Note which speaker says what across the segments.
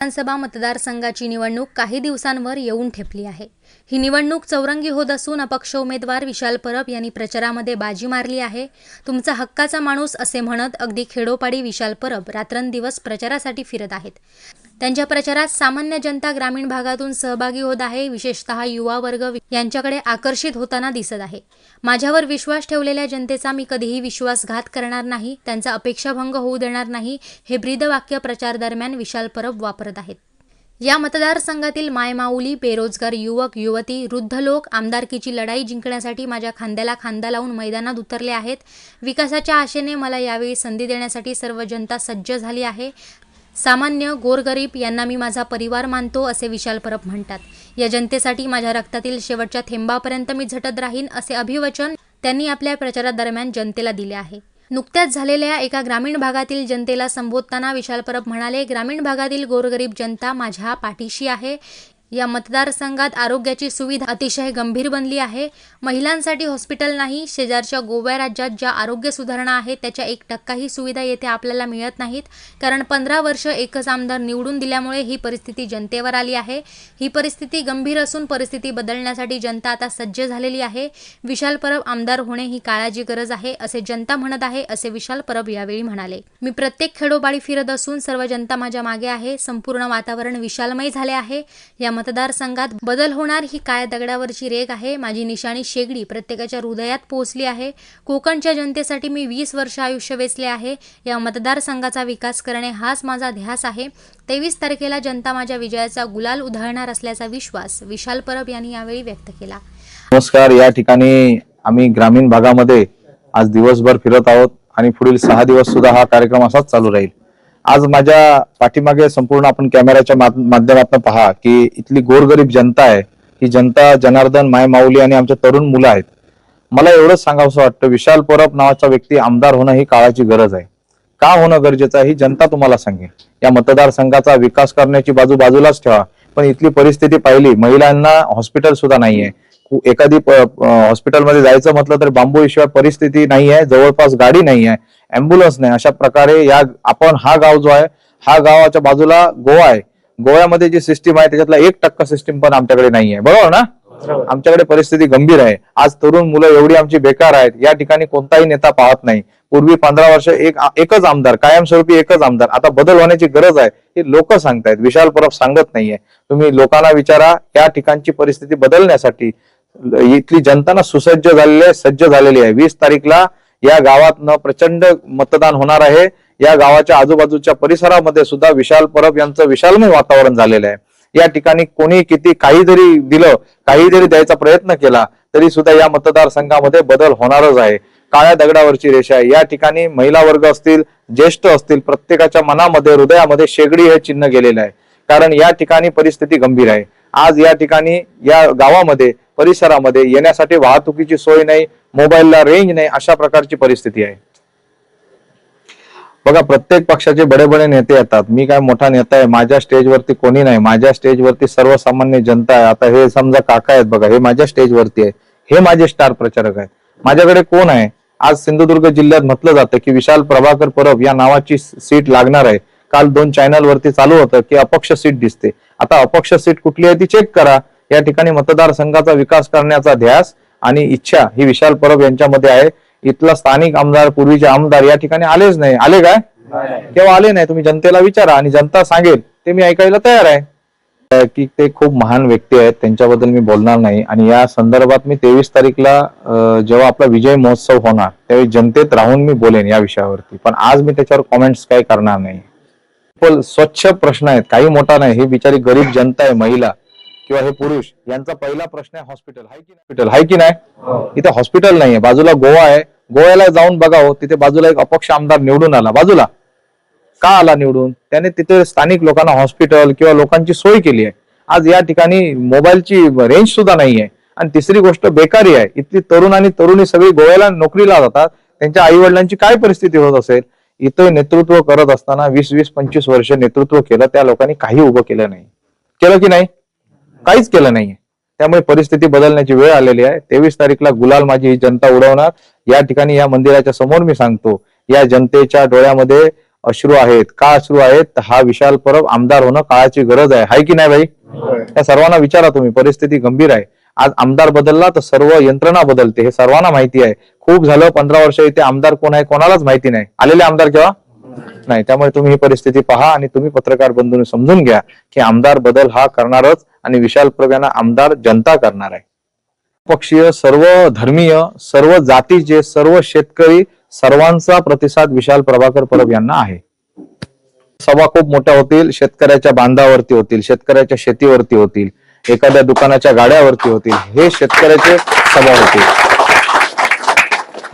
Speaker 1: विधानसभा मतदारसंघाची निवडणूक काही दिवसांवर येऊन ठेपली आहे. ही निवडणूक चौरंगी होत असून अपक्ष उमेदवार विशाल परब यांनी प्रचारामध्ये बाजी मारली आहे. तुमचा हक्काचा माणूस असे म्हणत अगदी खेडोपाडी विशाल परब रात्रंदिवस प्रचारासाठी फिरत आहेत. त्यांच्या प्रचारात सामान्य जनता ग्रामीण भागातून सहभागी होत आहे. विशेषतः युवा वर्ग यांच्याकडे आकर्षित होताना दिसत आहे. माझ्यावर विश्वास ठेवलेल्या जनतेचा मी कधीही विश्वासघात करणार नाही. त्यांचा अपेक्षाभंग होऊ देणार नाही. हे ब्रीदवाक्य प्रचार दरम्यान विशाल परब वापरत आहेत. या मतदारसंघातील मायमाऊली बेरोजगार युवक युवती वृद्ध लोक आमदारकीची लढाई जिंकण्यासाठी माझ्या खांद्याला खांदा लावून मैदानात उतरले आहेत. विकासाच्या आशेने मला यावेळी संधी देण्यासाठी सर्व जनता सज्ज झाली आहे. सामान्य गोरगरीब यांना मी माझा परिवार मानतो असे विशाल परब म्हणतात. या जनतेसाठी माझ्या रक्तातील शेवटच्या थेंबापर्यंत मी झटत राहीन असे अभिवचन त्यांनी आपल्या प्रचारादरम्यान जनतेला दिले आहे. नुकत्याच झालेल्या एका ग्रामीण भागातील जनतेला संबोधताना विशाल परब म्हणाले ग्रामीण भागातील गोरगरीब जनता माझ्या पाठीशी आहे. या मतदारसंघात आरोग्याची सुविधा अतिशय गंभीर बनली आहे. महिलांसाठी हॉस्पिटल नाही शेजारच्या गोव्या राज्यात ज्या आरोग्य सुधारणा आहेत त्याच्या एक टक्काही सुविधा येथे आपल्याला मिळत नाहीत. कारण पंधरा वर्ष एकच आमदार निवडून दिल्यामुळे ही परिस्थिती जनतेवर आली आहे. ही परिस्थिती गंभीर असून परिस्थिती बदलण्यासाठी जनता आता सज्ज झालेली आहे. विशाल परब आमदार होणे ही काळाची गरज आहे असे जनता म्हणत आहे असे विशाल परब यावेळी म्हणाले. मी प्रत्येक खेडोबाडी फिरत असून सर्व जनता माझ्या मागे आहे. संपूर्ण वातावरण विशालमय झाले आहे. या मतदारसंघात बदल होणार ही काय दगडावरची रेग आहे? माझी निशाणी शेगडी प्रत्येकाच्या हृदयात पोहोचली आहे. कोकणच्या जनतेसाठी मी वीस वर्ष आयुष्य वेचले आहे. या मतदारसंघाचा विकास करणे हाच माझा ध्यास आहे. तेवीस तारखेला जनता माझ्या विजयाचा गुलाल उधळणार असल्याचा विश्वास विशाल परब यांनी यावेळी व्यक्त केला.
Speaker 2: नमस्कार. या ठिकाणी आम्ही ग्रामीण भागामध्ये आज दिवसभर फिरत आहोत आणि पुढील सहा दिवस सुद्धा हा कार्यक्रम असाच चालू राहील. आज माझ्या पाठीमागे संपूर्ण आपण कॅमेऱ्याच्या माध्यमातून पहा की इथली गोरगरीब जनता आहे. ही जनता जनार्दन माय माऊली आणि आमच्या तरुण मुलं आहेत. मला एवढंच सांगावंसं वाटतं विशाल परब नावाचा व्यक्ती आमदार होणं ही काळाची गरज आहे. का होणं गरजेचं आहे ही जनता तुम्हाला सांगेल. या मतदारसंघाचा विकास करण्याची बाजू बाजूलाच ठेवा. पण इथली परिस्थिती पाहिली महिलांना हॉस्पिटल सुद्धा नाहीये. एखादी हॉस्पिटलमध्ये जायचं म्हटलं तर बांबूशिवाय परिस्थिती नाही आहे जवळपास गाडी नाही आहे अँब्युलन्स नाही. अशा प्रकारे या आपण हा गाव जो आहे हा गावाच्या बाजूला गोवा आहे. गोव्यामध्ये जी सिस्टीम आहे त्याच्यातला एक टक्का सिस्टीम पण आमच्याकडे नाही आहे बरोबर ना? आमच्याकडे परिस्थिती गंभीर आहे. आज तरुण मुलं एवढी आमची बेकार आहेत. या ठिकाणी कोणताही नेता पाहत नाही. पूर्वी पंधरा वर्ष एक एकच आमदार कायमस्वरूपी एकच आमदार. आता बदल होण्याची गरज आहे हे लोक सांगतायत. विशाल परब सांगत नाहीये. तुम्ही लोकांना विचारा या ठिकाणची परिस्थिती बदलण्यासाठी. इथली जनता ना सुसज्ज झालेली आहे सज्ज झालेली आहे. वीस तारीखला या गावात प्रचंड मतदान होणार आहे. या गावाच्या आजूबाजूच्या परिसरामध्ये सुद्धा विशाल परब यांचं विशालमय वातावरण झालेलं आहे. या ठिकाणी कोणी किती काही जरी दिलं काही जरी द्यायचा प्रयत्न केला तरी सुद्धा या मतदारसंघामध्ये बदल होणारच आहे. काळ्या दगडावरची रेषा आहे. या ठिकाणी महिला वर्ग असतील ज्येष्ठ असतील प्रत्येकाच्या मनामध्ये हृदयामध्ये शेगडी हे चिन्ह गेलेलं आहे. कारण या ठिकाणी परिस्थिती गंभीर आहे. आज या ठिकाणी या गावामध्ये परिसरामध्ये येण्यासाठी वाहतुकीची सोय नाही मोबाईलला रेंज नाही अशा प्रकारची परिस्थिती आहे. बघा प्रत्येक पक्षाचे बडे बडे नेते येतात. मी काय मोठा नेता आहे माझ्या स्टेजवरती कोणी नाही. माझ्या स्टेजवरती सर्वसामान्य जनता आहे. आता हे समजा काका आहेत बघा हे माझ्या स्टेजवरती आहे. हे माझे स्टार प्रचारक आहेत. माझ्याकडे कोण आहे? आज सिंधुदुर्ग जिल्ह्यात म्हटलं जातं की विशाल प्रभाकर परब या नावाची सीट लागणार आहे. काल दोन चॅनल वरती चालू होतं की अपक्ष सीट दिसते. आता अपक्ष सीट कुठली आहे ती चेक करा. या ठिकाणी मतदारसंघाचा विकास करण्याचा ध्यास आणि इच्छा ही विशाल परब यांच्यामध्ये आहे. इथला स्थानिक आमदार पूर्वीचे आमदार या ठिकाणी आलेच नाही. आले काय? केव्हा आले नाही? तुम्ही जनतेला विचारा आणि जनता सांगेल. ते मी ऐकायला तयार आहे. की ते खूप महान व्यक्ती आहेत. त्यांच्याबद्दल मी बोलणार नाही. आणि या संदर्भात मी तेवीस तारीखला जेव्हा आपला विजय महोत्सव होणार त्यावेळी जनतेत राहून मी बोलेन या विषयावरती. पण आज मी त्याच्यावर कॉमेंट्स काही करणार नाही. पण स्वच्छ प्रश्न आहेत. काही मोठा नाही. हे बिचारी गरीब जनता आहे महिला. किंवा हे पुरुष यांचा पहिला प्रश्न आहे हॉस्पिटल आहे की हॉस्पिटल आहे की नाही? इथे हॉस्पिटल नाहीये. बाजूला गोवा आहे. गोव्याला जाऊन बघावं तिथे बाजूला एक अपक्ष आमदार निवडून आला. बाजूला. का आला निवडून? त्याने तिथे स्थानिक लोकांना हॉस्पिटल किंवा लोकांची सोय केली आहे. आज या ठिकाणी मोबाईलची रेंज सुद्धा नाहीये. आणि तिसरी गोष्ट बेकारी आहे. इथली तरुण आणि तरुणी सगळी गोव्याला नोकरीला जातात. त्यांच्या आई वडिलांची काय परिस्थिती होत असेल? इथं नेतृत्व करत असताना वीस वीस पंचवीस वर्ष नेतृत्व केलं. त्या लोकांनी काही उभं केलं नाही. केलं की नाही? काहीच केलं नाहीये. त्यामुळे परिस्थिती बदलण्याची वेळ आलेली आहे. तेवीस तारीखला गुलाल माझी ही जनता उडवणार. या ठिकाणी या मंदिराच्या समोर मी सांगतो या जनतेच्या डोळ्यामध्ये अश्रू आहेत. का अश्रू आहेत? हा विशाल परब आमदार होणं काळाची गरज आहे. हाय की नाही बाई? या सर्वांना विचारा तुम्ही. परिस्थिती गंभीर आहे. आज आमदार बदलला तर सर्व यंत्रणा बदलते. हे सर्वांना माहिती आहे. खूप झालं पंधरा वर्ष इथे आमदार कोण आहे कोणालाच माहिती नाही. आलेले आमदार केव्हा? नाही. त्यामुळे तुम्ही ही परिस्थिती पहा आणि तुम्ही पत्रकार बंधूंनी समजून घ्या की आमदार बदल हा करणारच आणि विशाल परब यांना आमदार जनता करणार आहे. पक्षीय सर्व धर्मीय सर्व जातीचे सर्व शेतकरी सर्वांचा प्रतिसाद विशाल प्रभाकर परब यांना आहे. सभा खूप मोठ्या होतील शेतकऱ्याच्या बांधावरती होतील शेतकऱ्याच्या शेतीवरती होतील एखाद्या दुकानाच्या गाड्यावरती होतील हे शेतकऱ्याचे सभा होतील.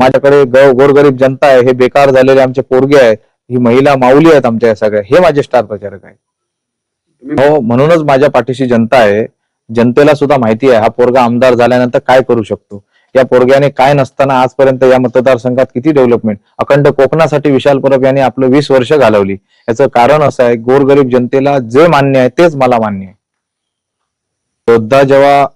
Speaker 2: माझ्याकडे गोरगरीब जनता आहे हे बेकार झालेले आमचे पोरगे आहेत ही महिला माऊली आहेत आमच्या या सगळ्या हे माझे स्टार प्रचारक आहेत. हो म्हणूनच माझ्या पाठीशी जनता आहे. जनतेला सुद्धा माहिती आहे हा पोरगा आमदार झाल्यानंतर काय करू शकतो? या पोरग्याने काय नसताना आजपर्यंत या मतदारसंघात किती डेव्हलपमेंट अखंड कोकणासाठी विशाल परब यांनी आपलं वीस वर्ष घालवली. याचं कारण असं आहे गोरगरीब जनतेला जे मान्य आहे तेच मला मान्य आहे. योद्धा जेव्हा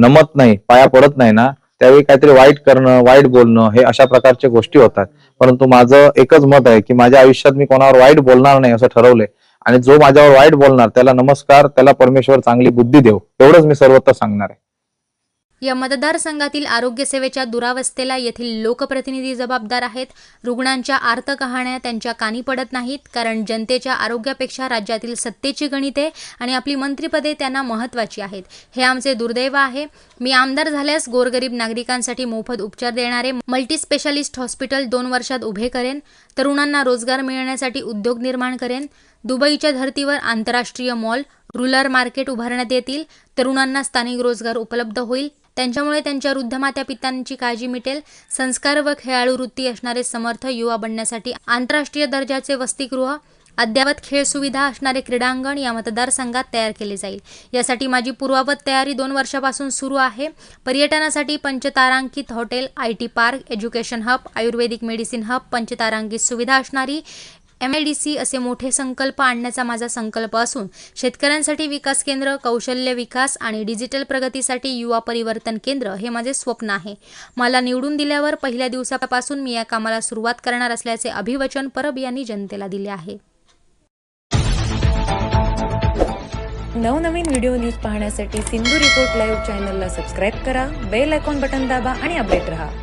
Speaker 2: नमत नाही पाया पडत नाही ना त्यावेळी काहीतरी वाईट करणं वाईट बोलणं हे अशा प्रकारच्या गोष्टी होतात. परंतु माझं एकच मत आहे की माझ्या आयुष्यात मी कोणावर वाईट बोलणार नाही असं ठरवलंय. आणि जो माझ्यावर वाईट बोलणार त्याला नमस्कार त्याला परमेश्वर चांगली बुद्धी देव एवढंच मी सर्वत्र सांगणार आहे.
Speaker 1: या मतदारसंघातील आरोग्य सेवेच्या दुरावस्थेला येथील लोकप्रतिनिधी जबाबदार आहेत. रुग्णांच्या आर्त कहाण्या त्यांच्या कानी पडत नाहीत कारण जनतेच्या आरोग्यापेक्षा राज्यातील सत्तेची गणिते आणि आपली मंत्रिपदे त्यांना महत्त्वाची आहेत. हे आमचे दुर्दैव आहे. मी आमदार झाल्यास गोरगरीब नागरिकांसाठी मोफत उपचार देणारे मल्टीस्पेशालिस्ट हॉस्पिटल दोन वर्षात उभे करेन. तरुणांना रोजगार मिळण्यासाठी उद्योग निर्माण करेन. दुबईच्या धर्तीवर आंतरराष्ट्रीय मॉल रुरल मार्केट उभारण्यात येतील. तरुणांना स्थानिक रोजगार उपलब्ध होईल. त्यांच्यामुळे त्यांच्या वृद्ध मात्या पित्यांची काळजी मिटेल. संस्कार व खेळाडू वृत्ती असणारे समर्थ युवा बनण्यासाठी आंतरराष्ट्रीय दर्जाचे वसतिगृह अद्ययावत खेळ सुविधा असणारे क्रीडांगण या मतदारसंघात तयार केले जाईल. यासाठी माझी पूर्वावत तयारी दोन वर्षापासून सुरू आहे. पर्यटनासाठी पंचतारांकित hotel I T park education hub Ayurvedic medicine hub पंचतारांकित सुविधा असणारी एम आय डी सी असे मोठे संकल्प आणण्याचा माझा संकल्प असून शेतकऱ्यांसाठी विकास केंद्र कौशल्य विकास आणि डिजिटल प्रगतीसाठी युवा परिवर्तन केंद्र हे माझे स्वप्न आहे. मला निवडून दिल्यावर पहिल्या दिवसापासून मी या कामाला सुरुवात करणार असल्याचे अभिवचन परब यांनी जनतेला दिले आहे.
Speaker 3: नवनवीन व्हिडिओ न्यूज पाहण्यासाठी सिंधू रिपोर्ट लाईव्ह चॅनलला सबस्क्राईब करा बेल आयकॉन बटन दाबा आणि अपडेट रहा.